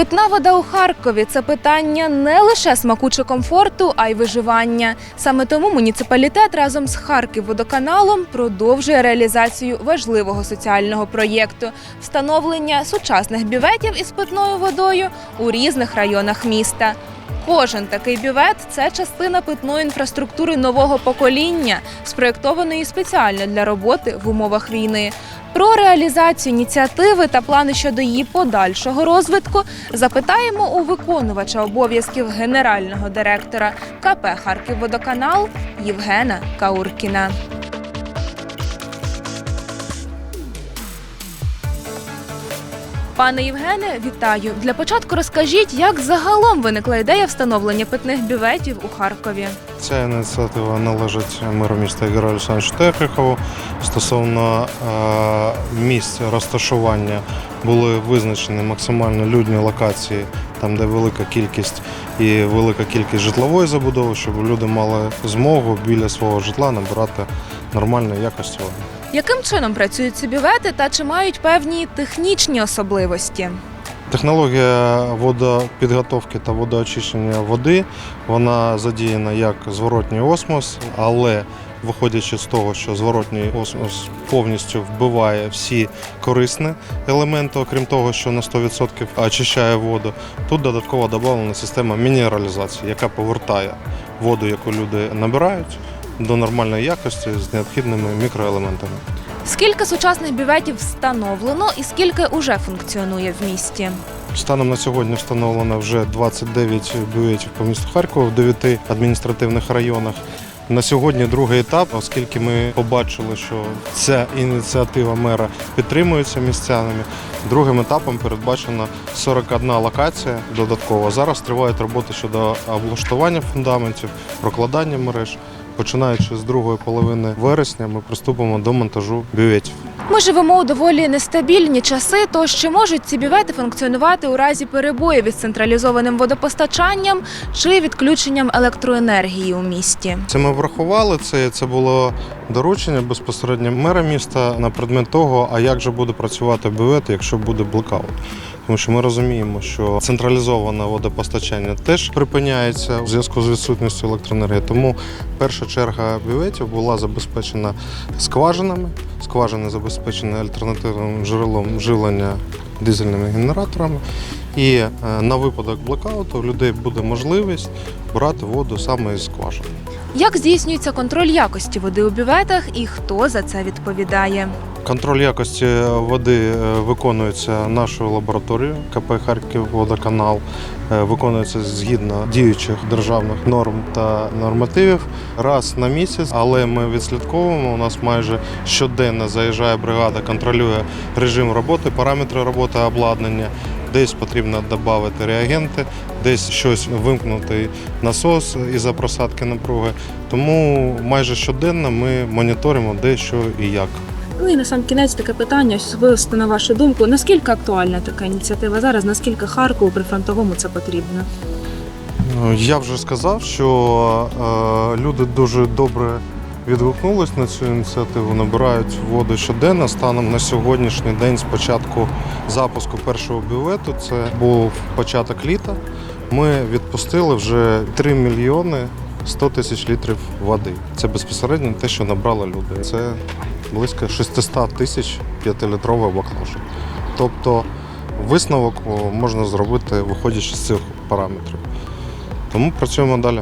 Питна вода у Харкові це питання не лише смаку чи комфорту, а й виживання. Саме тому муніципалітет разом з Харківводоканалом продовжує реалізацію важливого соціального проєкту встановлення сучасних бюветів із питною водою у різних районах міста. Кожен такий бювет це частина питної інфраструктури нового покоління, спроєктованої спеціально для роботи в умовах війни. Про реалізацію ініціативи та плани щодо її подальшого розвитку запитаємо у виконувача обов'язків генерального директора КП Харківводоканал Євгена Кауркіна. Пане Євгене, вітаю. Для початку розкажіть, як загалом виникла ідея встановлення питних бюветів у Харкові. Ця ініціатива належить меру міста Ігорю Олександровичу Техрихову. Стосовно е, місць розташування були визначені максимально людні локації, там де велика кількість і велика кількість житлової забудови, щоб люди мали змогу біля свого житла набирати нормальної якості води. Яким чином працюють ці бювети та чи мають певні технічні особливості? Технологія водопідготовки та водоочищення води вона задіяна як зворотній осмос, але виходячи з того, що зворотній осмос повністю вбиває всі корисні елементи, окрім того, що на 100% очищає воду, тут додатково додана система мінералізації, яка повертає воду, яку люди набирають, до нормальної якості з необхідними мікроелементами. Скільки сучасних бюветів встановлено і скільки уже функціонує в місті? Станом на сьогодні встановлено вже 29 бюветів по місту Харкова в 9 адміністративних районах. На сьогодні другий етап, оскільки ми побачили, що ця ініціатива мера підтримується містянами. Другим етапом передбачено 41 локація додатково. Зараз тривають роботи щодо облаштування фундаментів, прокладання мереж. Починаючи з другої половини вересня, ми приступимо до монтажу бюветів. Ми живемо у доволі нестабільні часи, тож чи можуть ці бювети функціонувати у разі перебоїв із централізованим водопостачанням чи відключенням електроенергії у місті? Це ми врахували. Це, це було доручення безпосередньо мера міста на предмет того, а як же буде працювати бювет, якщо буде блекаут. Тому що ми розуміємо, що централізоване водопостачання теж припиняється у зв'язку з відсутністю електроенергії. Тому перша черга бюветів була забезпечена скважинами. Скважини забезпечені альтернативним джерелом живлення дизельними генераторами. І е, на випадок блокауту у людей буде можливість брати воду саме із скважини. Як здійснюється контроль якості води у бюветах і хто за це відповідає? Контроль якості води е, виконується нашою лабораторією КП Харків Водоканал. Е, Виконується згідно діючих державних норм та нормативів раз на місяць, але ми відслідковуємо. У нас майже щоденно заїжджає бригада, контролює режим роботи, параметри роботи обладнання. Десь потрібно додати реагенти, десь щось вимкнути насос із-за просадки напруги. Тому майже щоденно ми моніторимо де що і як. Ну і на сам кінець таке питання, особисто на вашу думку, наскільки актуальна така ініціатива зараз, наскільки Харкову при фронтовому це потрібно? Ну, Я вже сказав, що е, люди дуже добре відгукнулись на цю ініціативу, набирають воду щоденно. Станом на сьогоднішній день, з початку запуску першого бювету, це був початок літа. Ми відпустили вже 3 мільйони 100 тисяч літрів води. Це безпосередньо те, що набрали люди. Це близько 600 тисяч 5-літрових баклажок. Тобто висновок можна зробити, виходячи з цих параметрів. Тому працюємо далі.